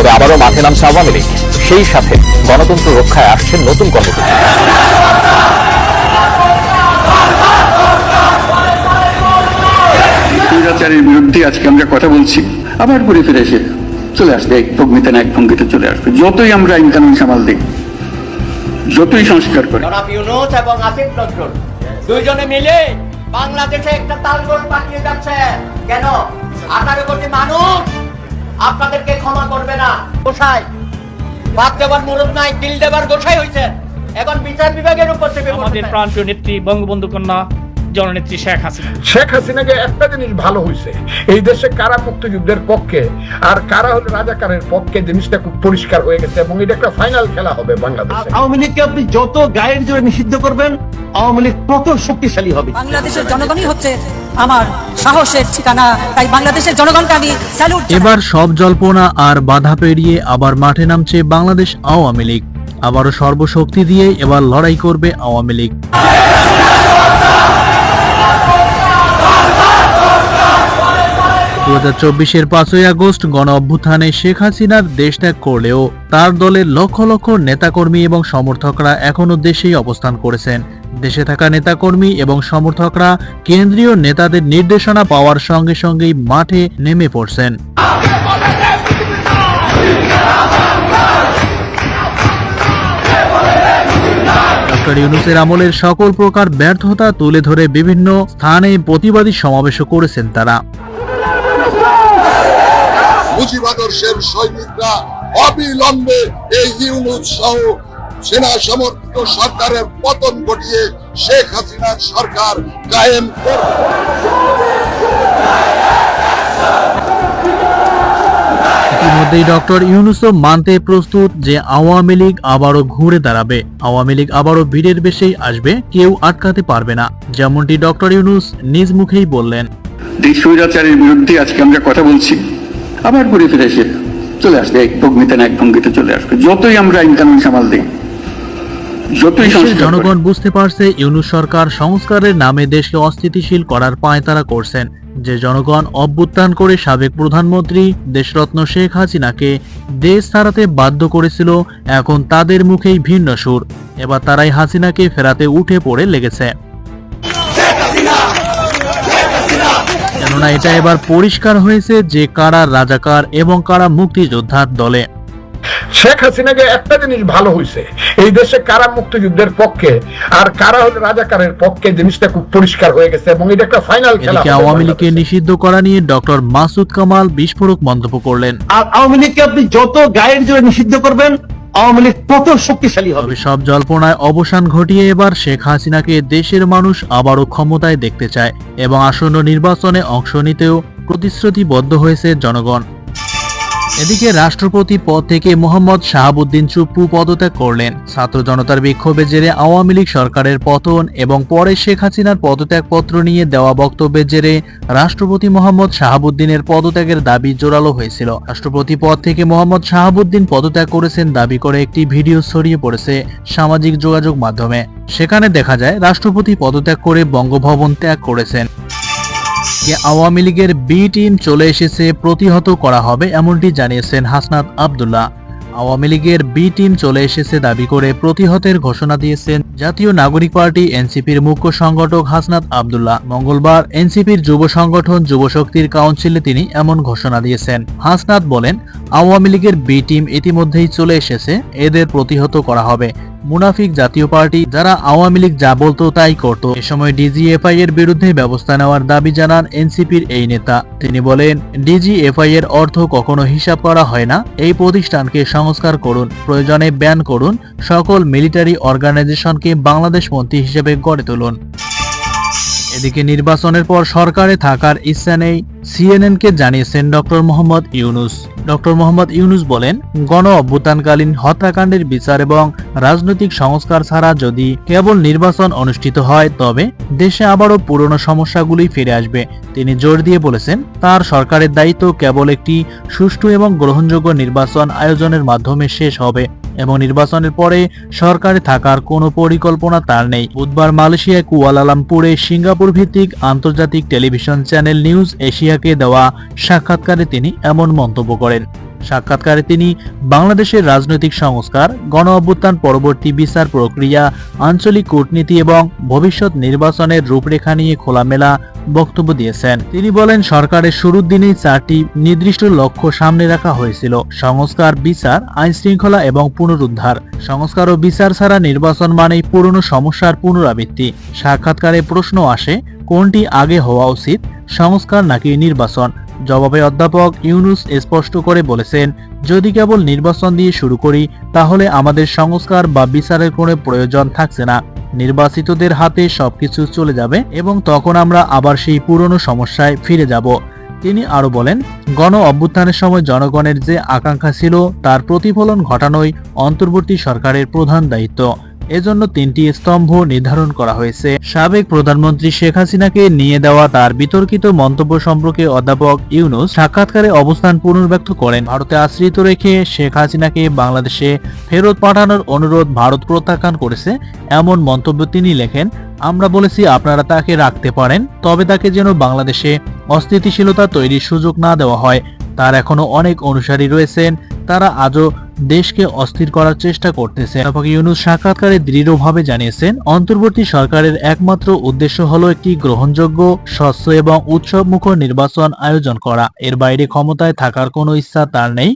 তবে আবারও মাঠে নামছে আওয়ামী লীগ। সেই সাথে গণতন্ত্র রক্ষায় আসছে নতুন কর্মসূচি। স্বৈরাচারের বিরুদ্ধে আজকে আমরা কথা বলছি। আবার ঘুরে ফিরে এসে চলে আসবে। এক ভঙ্গিতে না এক ভঙ্গিতে চলে আসবে। যতই আমরা আইন কানুন সামাল দিই যতই সংস্কার করি। ইউনুস এবং আসিফ নজরুল দুইজনে মিলে বাংলাদেশে একটা তালগোল পাঠিয়ে যাচ্ছে। কেন? আঠারো কোটি মানুষ? আপনাদেরকে ক্ষমা করবে না। গোসাই ভাত দেবার মুরুদ নাই দিল দেবার গোসাই হয়েছে এখন বিচার বিভাগের উপর থেকে আমাদের প্রাণপ্রিয় নেত্রী বঙ্গবন্ধু কন্যা জননেত্রী শেখ হাসিনা। শেখ হাসিনাকে একটা জিনিস ভালো হয়েছে এই দেশে কারা মুক্তিযুদ্ধের পক্ষে আর কারা হলো রাজাকারের পক্ষে জিনিসটা খুব পরিষ্কার হয়ে গেছে এবং এটা একটা ফাইনাল খেলা হবে বাংলাদেশে। আওয়ামী লীগকে আপনি যত গায়ের জোরে নিষিদ্ধ করবেন আওয়ামী লীগ তত শক্তিশালী হবে। বাংলাদেশের জনগণই হচ্ছে আমার সাহসের ঠিকানা। তাই বাংলাদেশের জনগণকে আমি স্যালুট এবার সব জল্পনা আর বাধা পেরিয়ে আবার মাঠে নামছে বাংলাদেশ আওয়ামী লীগ। আবারও সর্বশক্তি দিয়ে এবার লড়াই করবে আওয়ামী লীগ। দু হাজার চব্বিশের পাঁচই আগস্ট গণ অভ্যুত্থানে শেখ হাসিনার দেশ ত্যাগ করলেও তার দলের লক্ষ লক্ষ নেতাকর্মী এবং সমর্থকরা এখনও দেশেই অবস্থান করেছেন। দেশে থাকা নেতাকর্মী এবং সমর্থকরা কেন্দ্রীয় নেতাদের নির্দেশনা পাওয়ার সঙ্গে সঙ্গেই মাঠে নেমে পড়ছেন। ডক্টর ইউনুসের আমলের সকল প্রকার ব্যর্থতা তুলে ধরে বিভিন্ন স্থানে প্রতিবাদী সমাবেশও করেছেন তারা। মুজিবাদর্শের সৈনিকরা অবিলম্বে এই ইউনুস সহ সেনা সমর্থিত সরকারের পতন ঘটিয়ে শেখ হাসিনার সরকার কায়েম করবে। ইতিমধ্যেই ডক্টর ইউনুসও মানতে প্রস্তুত যে আওয়ামী লীগ আবারও ঘুরে দাঁড়াবে। আওয়ামী লীগ আবারও ভিড়ের বেশেই আসবে কেউ আটকাতে পারবে না যেমনটি ডক্টর ইউনুস নিজ মুখেই বললেন। এই স্বৈরাচারের বিরুদ্ধে আজকে আমরা কথা বলছি। আবার ঘুরে ফিরে এসে চলে আসবে এক ভঙ্গিতে না এক ভঙ্গিতে চলে আসবে। যতই আমরা আইন কানুন সামাল দিই দেশের জনগণ বুঝতে পারছে ইউনুস সরকার সংস্কারের নামে দেশকে অস্থিতিশীল করার পায়তারা করছেন। যে জনগণ অভ্যুত্থান করে সাবেক প্রধানমন্ত্রী দেশরত্ন শেখ হাসিনাকে দেশ ছাড়াতে বাধ্য করেছিল এখন তাদের মুখেই ভিন্ন সুর। এবার তারাই হাসিনাকে ফেরাতে উঠে পড়ে লেগেছে। কেননা এটা এবার পরিষ্কার হয়েছে যে কারা রাজাকার এবং কারা মুক্তিযোদ্ধার দলে। শেখ হাসিনাকে একটা জিনিস ভালো হয়েছে এই দেশে কারা মুক্তিযুদ্ধের পক্ষে আর কারা হলো রাজাকারের পক্ষে জিনিসটা খুব পরিষ্কার হয়ে গেছে এবং এটা একটা ফাইনাল খেলা আওয়ামী লীগকে নিষিদ্ধ করা নিয়ে ডক্টর মাসুদ কামাল বিস্ফোরক মন্তব্য করলেন। আর আওয়ামী লীগকে আপনি যত গায়ের জোরে নিষিদ্ধ করবেন আওয়ামী লীগ তত শক্তিশালী হবে। সব জল্পনায় অবসান ঘটিয়ে এবার শেখ হাসিনাকে দেশের মানুষ আবারও ক্ষমতায় দেখতে চায় এবং আসন্ন নির্বাচনে অংশ নিতেও প্রতিশ্রুতিবদ্ধ হয়েছে জনগণ। এদিকে রাষ্ট্রপতি পদ থেকে মোহাম্মদ শাহাবুদ্দিন চুপ্পু পদত্যাগ করলেন। ছাত্র জনতার বিক্ষোভের জেরে আওয়ামী লীগ সরকারের পতন এবং পরে শেখ হাসিনার পদত্যাগপত্র নিয়ে দেওয়া বক্তব্যের জেরে রাষ্ট্রপতি মোহাম্মদ শাহাবুদ্দিনের পদত্যাগের দাবি জোরালো হয়েছিল। রাষ্ট্রপতি পদ থেকে মোহাম্মদ শাহাবুদ্দিন পদত্যাগ করেছেন দাবি করে একটি ভিডিও ছড়িয়ে পড়েছে সামাজিক যোগাযোগ মাধ্যমে। সেখানে দেখা যায়, রাষ্ট্রপতি পদত্যাগ করে বঙ্গভবন ত্যাগ করেছেন। যে আওয়ামী লীগের বি টিম চলে এসেছে, প্রতিহত করা হবে এমনটি জানিয়েছেন হাসনাত আব্দুল্লাহ। আওয়ামী লীগের বি টিম চলে এসেছে দাবি করে প্রতিহতের ঘোষণা দিয়েছেন জাতীয় নাগরিক পার্টি এনসিপির মুখ্য সংগঠক হাসনাত আব্দুল্লাহ। মঙ্গলবার এনসিপির যুব সংগঠন যুবশক্তির কাউন্সিলে তিনি এমন ঘোষণা দিয়েছেন। হাসনাত বলেন, আওয়ামী লীগের বি টিম ইতিমধ্যেই চলে এসেছে, এদের প্রতিহত করা হবে। মুনাফিক জাতীয় পার্টি যারা আওয়ামী লীগ যা বলতো তাই করত। এ সময় ডিজিএফআই এর বিরুদ্ধে ব্যবস্থা নেওয়ার দাবি জানান এনসিপির এই নেতা। তিনি বলেন, ডিজিএফআই এর অর্থ কখনো হিসাব করা হয় না। এই প্রতিষ্ঠানকে সংস্কার করুন, প্রয়োজনে ব্যান করুন, সকল মিলিটারি অর্গানাইজেশনকে বাংলাদেশ মন্ত্রী হিসেবে গড়ে তুলুন। এদিকে নির্বাচনের পর সরকারে থাকার ইচ্ছা নেই সিএনএন কে জানিয়েছেন ডক্টর মোহাম্মদ ইউনুস। ডক্টর মোহাম্মদ ইউনুস বলেন, গণ অভ্যুত্থানকালীন হত্যাকাণ্ডের বিচার এবং রাজনৈতিক সংস্কার ছাড়া যদি কেবল নির্বাচন অনুষ্ঠিত হয়, তবে দেশে আবারও পুরনো সমস্যাগুলি ফিরে আসবে। তিনি জোর দিয়ে বলেছেন, তার সরকারের দায়িত্ব কেবল একটি সুষ্ঠু এবং গ্রহণযোগ্য নির্বাচন আয়োজনের মাধ্যমে শেষ হবে। এবং নির্বাচনের পরে সরকারে থাকার কোনো পরিকল্পনা তার নেই। বুধবার মালয়েশিয়ায় কুয়ালালামপুরে সিঙ্গাপুর ভিত্তিক আন্তর্জাতিক টেলিভিশন চ্যানেল নিউজ এশিয়াকে দেওয়া সাক্ষাৎকারে তিনি এমন মন্তব্য করেন। সাক্ষাৎকারে তিনি বাংলাদেশের রাজনৈতিক সংস্কার, গণ অভ্যুত্থান পরবর্তী বিচার প্রক্রিয়া, আঞ্চলিক কূটনীতি এবং ভবিষ্যৎ নির্বাচনের রূপরেখা নিয়ে খোলামেলা বক্তব্য দিয়েছেন। তিনি বলেন, সরকারের শুরুর দিনেই চারটি নির্দিষ্ট লক্ষ্য সামনে রাখা হয়েছিল। সংস্কার, বিচার, আইন শৃঙ্খলা এবং পুনরুদ্ধার। সংস্কার ও বিচার ছাড়া নির্বাচন মানেই পুরনো সমস্যার পুনরাবৃত্তি। সাক্ষাৎকারে প্রশ্ন আসে, কোনটি আগে হওয়া উচিত, সংস্কার নাকি নির্বাচন? জবাবে অধ্যাপক ইউনুস স্পষ্ট করে বলেছেন, যদি কেবল নির্বাচন দিয়ে শুরু করি, তাহলে আমাদের সংস্কার বা বিচারের কোনো প্রয়োজন থাকছে না। নির্বাচিতদের হাতে সবকিছু চলে যাবে এবং তখন আমরা আবার সেই পুরনো সমস্যায় ফিরে যাব। তিনি আরও বলেন, গণ অভ্যুত্থানের সময় জনগণের যে আকাঙ্ক্ষা ছিল, তার প্রতিফলন ঘটানোই অন্তর্বর্তী সরকারের প্রধান দায়িত্ব। এজন্য তিনটি স্তম্ভ নির্ধারণ করা হয়েছে। সাবেক প্রধানমন্ত্রী শেখ হাসিনাকে নিয়ে দেওয়া তার বিতর্কিত মন্তব্য সম্পর্কে অধ্যাপক ইউনুস সাক্ষাৎকারে অবস্থান পুনর্ব্যক্ত করেন। ভারতে আশ্রিত রেখে শেখ হাসিনাকে বাংলাদেশে ফেরত পাঠানোর অনুরোধ ভারত প্রত্যাখ্যান করেছে, এমন মন্তব্য তিনি লেখেন, আমরা বলেছি আপনারা তাকে রাখতে পারেন, তবে তাকে যেন বাংলাদেশে অস্থিতিশীলতা তৈরির সুযোগ না দেওয়া হয়। তার এখনও অনেক অনুসারী রয়েছেন তারা আজও দেশকে অস্থির করার চেষ্টা করতেছে। ইউনুস সাক্ষাৎকারে দৃঢ়ভাবে জানিয়েছেন, অন্তর্বর্তী সরকারের একমাত্র উদ্দেশ্য হলো একটি গ্রহণযোগ্য, স্বচ্ছ এবং উৎসবমুখর নির্বাচন আয়োজন করা। এর বাইরে ক্ষমতায় থাকার কোনো ইচ্ছা তার নেই।